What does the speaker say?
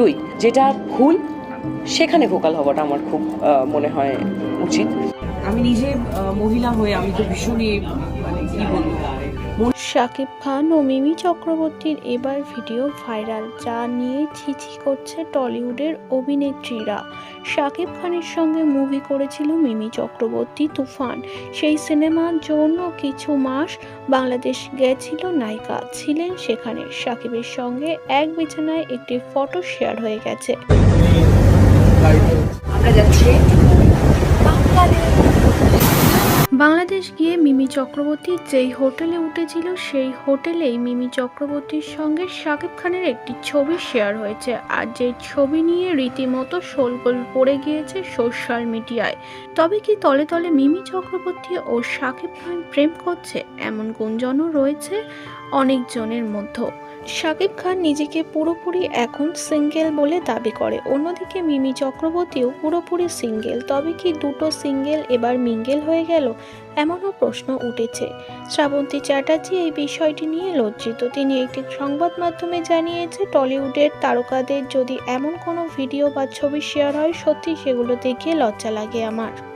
দুই যেটা ভুল, সেখানে ভোকাল হওয়াটা আমার খুব মনে হয় উচিত। আমি নিজে মহিলা হয়ে আমি তো ভীষণই মানে কি বলব? শাকিব খান ও মিমি চক্রবর্তীর এবার ভিডিও ভাইরাল, যা নিয়ে ছিছি করছে টলিউডের অভিনেত্রীরা। শাকিব খানের সঙ্গে মুভি করেছিল মিমি চক্রবর্তী তুফান। সেই সিনেমার জন্য কিছু মাস বাংলাদেশ গেছিল নায়িকা ছিলেন সেখানে। শাকিবের সঙ্গে এক বিছানায় একটি ফটো শেয়ার হয়ে গেছে। আমরা যাচ্ছি। বাংলাদেশ গিয়ে মিমি চক্রবর্তী যেই হোটেলে উঠেছিল, সেই হোটেলেই মিমি চক্রবর্তীর সঙ্গে শাকিব খানের একটি ছবি শেয়ার হয়েছে। আর যে ছবি নিয়ে রীতিমতো শোলগোল পড়ে গিয়েছে সোশ্যাল মিডিয়ায়, তবে কি তলে তলে মিমি চক্রবর্তী ও শাকিব খান প্রেম করছে? এমন গুঞ্জনও রয়েছে অনেকজনের মধ্যে শাকিব খান নিজেকে পুরোপুরি এখন সিঙ্গেল বলে দাবি করে। অন্যদিকে মিমি চক্রবর্তীও পুরোপুরি সিঙ্গেল। তবে কি দুটো সিঙ্গেল এবার মিঙ্গেল হয়ে গেল? এমনও প্রশ্ন উঠেছে। শ্রাবন্তী চ্যাটার্জি এই বিষয়টি নিয়ে লজ্জিত। তিনি একটি সংবাদ মাধ্যমে জানিয়েছে, টলিউডের তারকাদের যদি এমন কোনো ভিডিও বা ছবি শেয়ার হয় সত্যি সেগুলো দেখে লজ্জা লাগে আমার।